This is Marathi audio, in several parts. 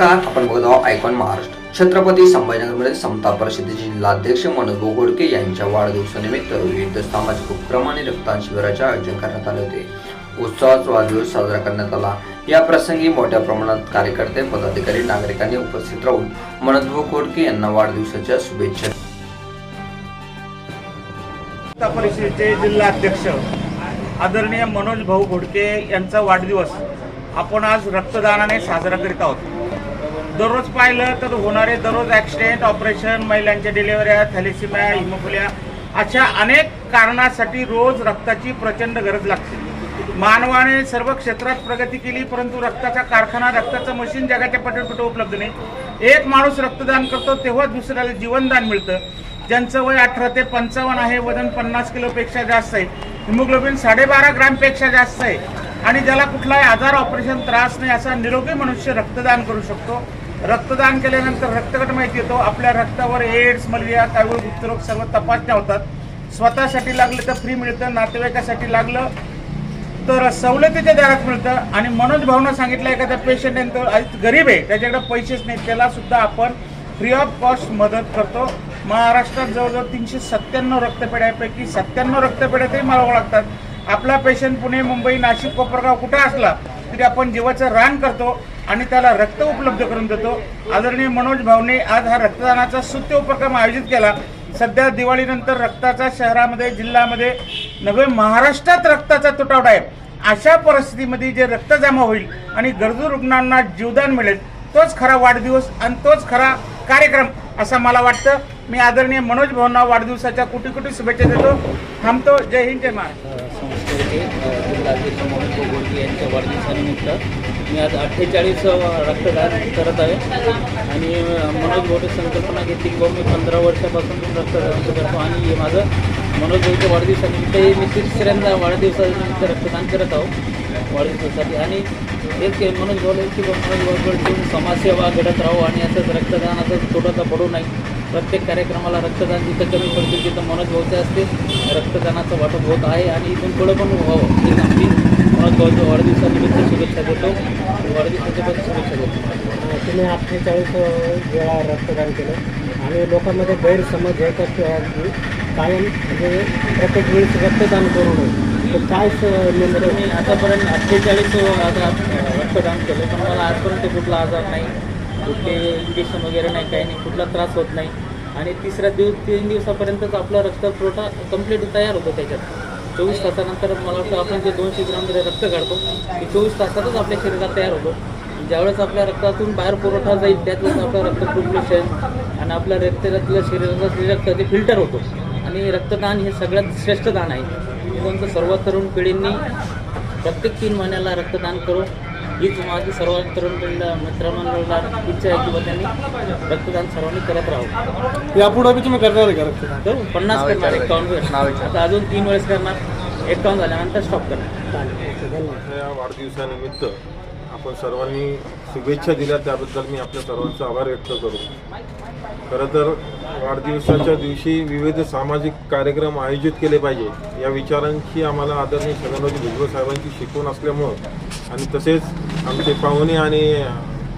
नमस्कार आपण बघत आहोत आयकॉन महाराष्ट्र. छत्रपती संभाजीनगरमध्ये समता परिषदेचे जिल्हाध्यक्ष मनोज बोगोडके यांच्या वाढदिवसानिमित्त विविध सामाजिक उपक्रम आणि रक्तदान शिबिराचे आयोजन करण्यात आले होते. उत्सवाचा वाढदिवस साजरा करण्यात आला. या प्रसंगी मोठ्या प्रमाणात कार्यकर्ते पदाधिकारी नागरिकांनी उपस्थित राहून मनोज बोगोडके यांना वाढदिवसाच्या शुभेच्छा जनता परिषदेचे जिल्हाध्यक्ष आदरणीय मनोज भाऊ घोडके यांचा वाढदिवस आपण आज रक्तदानाने साजरा करीत आहोत. दररोज पाहिलं तर होणारे दररोज ॲक्सिडेंट ऑपरेशन महिलांच्या डिलिव्हऱ्या थॅलेसिमिया हिमोफिलिया अशा अनेक कारणासाठी रोज रक्ताची प्रचंड गरज लागते. मानवाने सर्व क्षेत्रात प्रगती केली परंतु रक्ताचा कारखाना रक्ताचं मशीन जगाच्या पटपट उपलब्ध नाही. एक माणूस रक्तदान करतो तेव्हा दुसऱ्याला जीवनदान मिळतं. ज्यांचं वय अठरा ते पंचावन्न आहे वजन पन्नास किलोपेक्षा जास्त आहे. हिमोग्लोबिन साडेबारा ग्रॅमपेक्षा जास्त आहे. आणि ज्याला कुठलाही आजार ऑपरेशन त्रास नाही असा निरोगी मनुष्य रक्तदान करू शकतो. रक्तदान केल्यानंतर रक्तगट माहिती येतो. आपल्या रक्तावर एड्स मलेरिया कावीळ गुप्तरोग सर्व तपासण्या होतात स्वतःसाठी लागलं तर फ्री मिळतं नातेवाईकासाठी लागलं तर सवलतीच्या दरात मिळतं. आणि मनोज भावना सांगितलं एखाद्या पेशंट आहे आज गरीब आहे त्याच्याकडे पैसेच नाही त्याला सुद्धा आपण फ्री ऑफ कॉस्ट मदत करतो. महाराष्ट्रात जवळजवळ तीनशे सत्त्याण्णव रक्तपेढ्यापैकी सत्त्याण्णव रक्तपेढ्या तरी मला लागतात. आपला पेशंट पुणे मुंबई नाशिक कोपरगाव कुठं असला तरी आपण जीवाचं रान करतो आणि त्याला रक्त उपलब्ध करून देतो. आदरणीय मनोज भाऊने आज हा रक्तदानाचा स्तुत्य उपक्रम आयोजित केला. सध्या दिवाळीनंतर रक्ताचा शहरामध्ये जिल्ह्यामध्ये नव्हे महाराष्ट्रात रक्ताचा तुटवडा आहे. अशा परिस्थितीमध्ये जे रक्त जमा होईल आणि गरजू रुग्णांना जीवदान मिळेल तोच खरा वाढदिवस आणि तोच खरा कार्यक्रम असं मला वाटतं. मी आदरणीय मनोज भाऊंना वाढदिवसाच्या कुटी कुटी शुभेच्छा देतो. थांबतो. जय हिंद जय महाराष्ट्र. संस्थेचे अ, जिल्हाध्यक्ष मनोज गोगोटी यांच्या वाढदिवसानिमित्त मी आज अठ्ठेचाळीस रक्तदान करत आहे. आणि मनोज गोटे संकल्पना घेतली की मी पंधरा वर्षापासून रक्तदान करतो आणि हे माझं मनोज गोटे वाढदिवसानिमित्त हे मी तिसऱ्यांदा वाढदिवसानिमित्त रक्तदान करत आहो वाढदिवसासाठी. आणि हेच मनोज बोलले की मनोज गोटे समाजसेवा घडत राहू आणि असंच रक्तदान रक्तदानाचा तोटाचा पडू नाही प्रत्येक कार्यक्रमाला रक्तदान जिथं कमी पडते तिथं मनोज भाऊचे असते रक्तदानाचं वाटप होत आहे आणि इथून पुढं पण व्हावं. ही आमची मनोज भाऊच्या वाढदिवसानिमित्त शुभेच्छा देतो. वाढदिवसाच्या पण शुभेच्छा देतो. तुम्ही अठ्ठेचाळीस वेळा रक्तदान केलं. आणि लोकांमध्ये गैरसमज असतो की कायम. म्हणजे प्रत्येक वेळेस रक्तदान करू नये. तर काय तर नेमकं मी आतापर्यंत अठ्ठेचाळीस आता रक्तदान केलं. पण मला आजपर्यंत कुठला आजार नाही. कुठले इंजेक्शन वगैरे नाही काही नाही कुठला त्रास होत नाही. आणि तिसऱ्या दिवस तीन दिवसापर्यंतच आपला रक्त पुरवठा कंप्लीट तयार होतो त्याच्यात. चोवीस तासानंतर मला वाटतं आपण जे दोनशे ग्राममध्ये रक्त काढतो ते चोवीस तासातच आपल्या शरीरात तयार होतो. ज्यावेळेस आपल्या रक्तातून बाहेर पुरवठा जाईल त्यातच आपलं रक्त फ्लुक्लेशन आणि आपल्या रक्तातलं शरीराचं रक्त ते फिल्टर होतो. आणि रक्तदान हे सगळ्यात श्रेष्ठ दान आहे. म्हणून सर्व तरुण पिढींनी प्रत्येक तीन महिन्याला रक्तदान करू हीच माझी सर्व तरुण पिढीला मित्रमंडळाला इच्छा आहे की बा त्यांनी रक्तदान सर्वांनी करत राहू यापुढे बी तुम्ही करणार आहे का रक्तदान? करू पन्नास करणार एकावन्न वेळेस आता अजून तीन वेळेस करणार एकावन्न झाल्यानंतर स्टॉप करणार. या वाढदिवसानिमित्त आपण सर्वांनी शुभेच्छा दिल्या त्याबद्दल मी आपल्या सर्वांचा आभार व्यक्त करू. खरं तर वाढदिवसाच्या दिवशी विविध सामाजिक कार्यक्रम आयोजित केले पाहिजे. या विचारांची आम्हाला आदरणीय छगनराजी भुजबळ साहेबांची शिकवण असल्यामुळं आणि तसेच आमचे पाहुणे आणि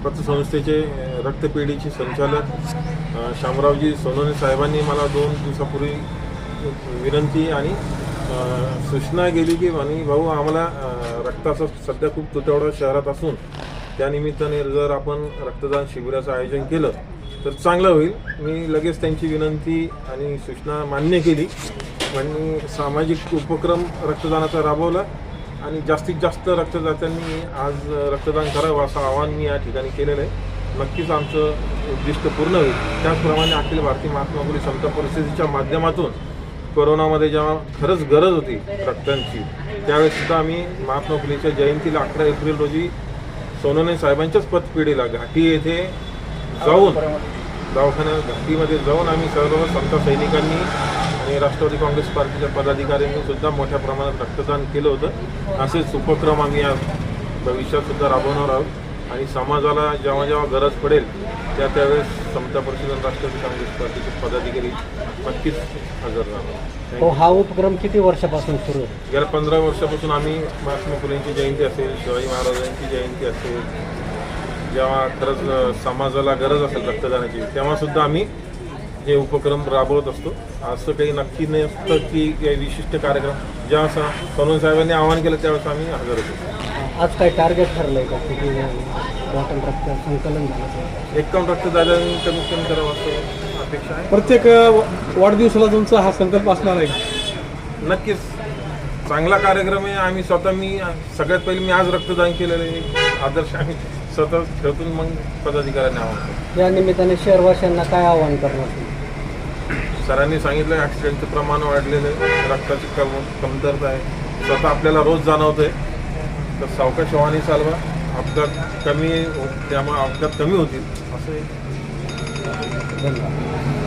पतसंस्थेचे रक्तपेढीचे संचालक शामरावजी सोनोने साहेबांनी मला दोन दिवसापूर्वी विनंती आणि सूचना गेली की आणि भाऊ आम्हाला रक्ताचा सध्या खूप तुटवडा शहरात असून त्यानिमित्ताने जर आपण रक्तदान शिबिराचं आयोजन केलं तर चांगलं होईल. मी लगेच त्यांची विनंती आणि सूचना मान्य केली. आणि सामाजिक उपक्रम रक्तदानाचा राबवला. आणि जास्तीत जास्त रक्तदात्यांनी आज रक्तदान करावं असं आवाहन मी या ठिकाणी केलेलं आहे. नक्कीच आमचं उद्दिष्ट पूर्ण होईल. त्याचप्रमाणे अखिल भारतीय महात्मा फुले समता परिस्थितीच्या माध्यमातून कोरोनामध्ये जेव्हा खरंच गरज होती रक्तांची त्यावेळेस सुद्धा आम्ही महात्मा फुलेच्या जयंतीला अकरा एप्रिल रोजी सोनोने साहेबांच्याच पतपिढीला घाटी येथे जाऊन दवाखान्यात घाटीमध्ये जाऊन आम्ही सर्व समता सैनिकांनी आणि राष्ट्रवादी काँग्रेस पार्टीच्या पदाधिकाऱ्यांनी सुद्धा मोठ्या प्रमाणात रक्तदान केलं होतं. असेच उपक्रम आम्ही या भविष्यात सुद्धा राबवणार आहोत. आणि समाजाला जेव्हा जेव्हा गरज पडेल त्या त्यावेळेस समता परिषद आणि राष्ट्रवादी काँग्रेस पार्टीचे पदाधिकारी नक्कीच हजर राहणार. हो हा उपक्रम किती वर्षापासून सुरू आहे? गेल्या पंधरा वर्षापासून आम्ही महात्मा फुलेंची जयंती असेल शिवाजी महाराजांची जयंती असेल जेव्हा खरंच समाजाला गरज असेल रक्तदानाची तेव्हा सुद्धा आम्ही हे उपक्रम राबवत असतो. असं काही नक्की नसतं की काही विशिष्ट कार्यक्रम. जेव्हा स- सोनवणे साहेबांनी आवाहन केलं त्यावेळेस आम्ही हजर होतो. आज काय टार्गेट ठरलंय का? किती बॉटल रक्त संकलन झालं एकावन्न रक्तदात्यांनी कमीत कमी करावं असं अपेक्षा आहे. प्रत्येक वाढदिवसाला तुमचा हा संकल्प असणार आहे नक्कीच. चांगला कार्यक्रम आहे. आम्ही स्वतः मी सगळ्यात पहिले मी आज रक्तदान केलेलं आहे. आदर्श आम्ही स्वतः ठेवतून मग पदाधिकाऱ्यांनी आवाहन या निमित्ताने शहरवासियांना काय आवाहन करणार? तुम्ही? सरांनी सांगितलं ॲक्सिडेंटचं प्रमाण वाढलेलं आहे रक्ताची कम कमतरता आहे. स्वतः आपल्याला रोज जाणवतं आहे तर सावकाश वाहने चालवा अपघात कमी हो- त्यामुळे अपघात कमी होतील. असं एक धन्यवाद.